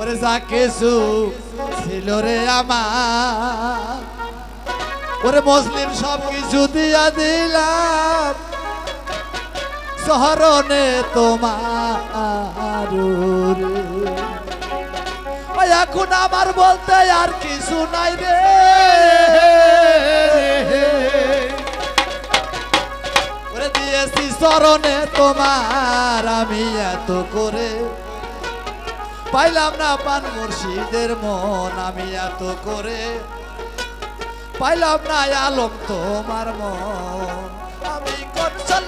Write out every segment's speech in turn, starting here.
ওরে যা কিছু ছিল রে আমার। ওরে মুসলিম সব কিছু দিয়া দিলাম, শহরনে তোমার এখন আমার বলতে আর কিছু নাই রে। ওরে দিয়েছি চরণে তোমার আমি এত করে পাইলাম না পান মুর্শিদের মন, আমি এত করে পাইলাম না আলম তোমার মন। আমি কচ্ছল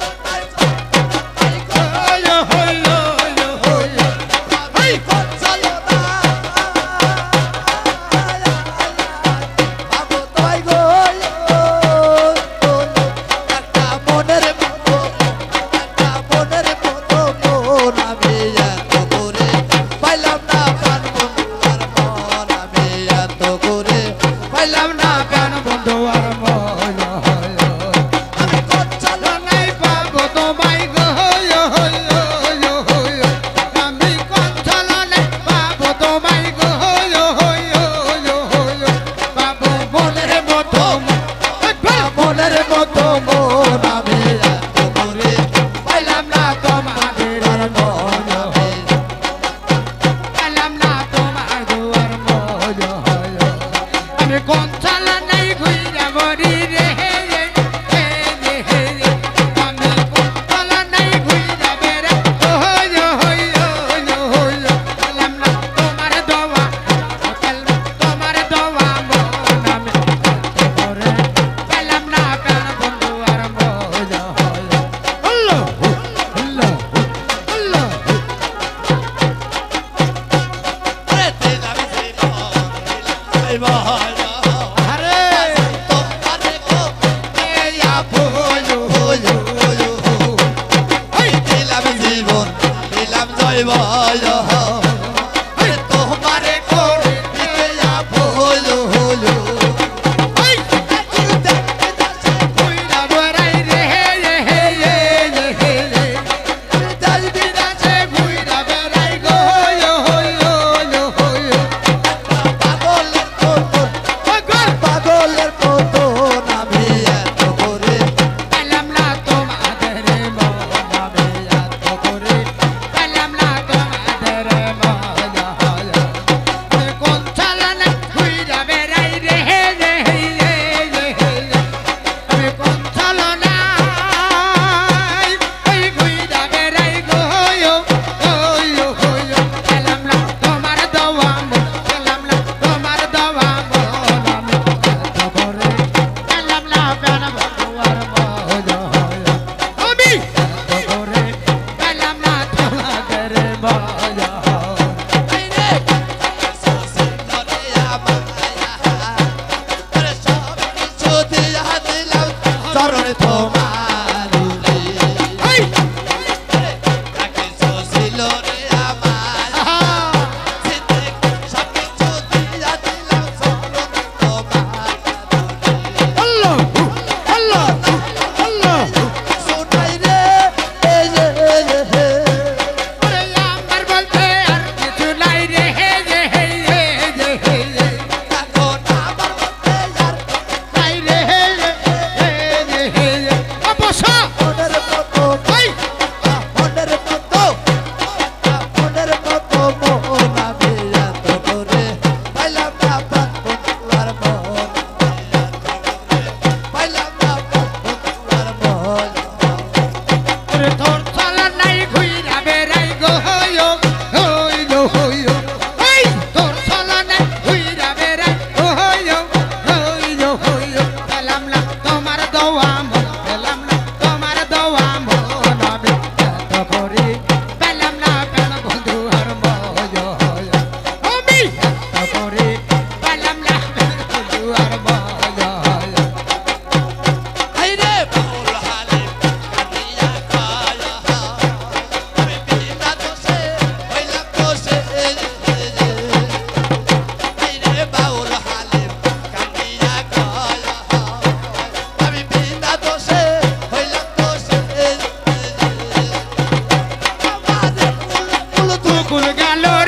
আমি কঞ্চালা নাই ঘুইরা মরি রে Bye. কারণে তো full of galore.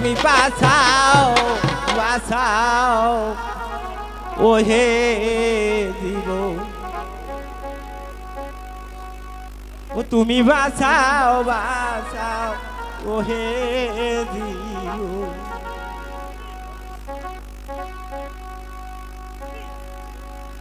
বাঁচাও বাঁচাও। ও হে জীব। ও তুমি বাঁচাও বাঁচাও। ও হে জীব।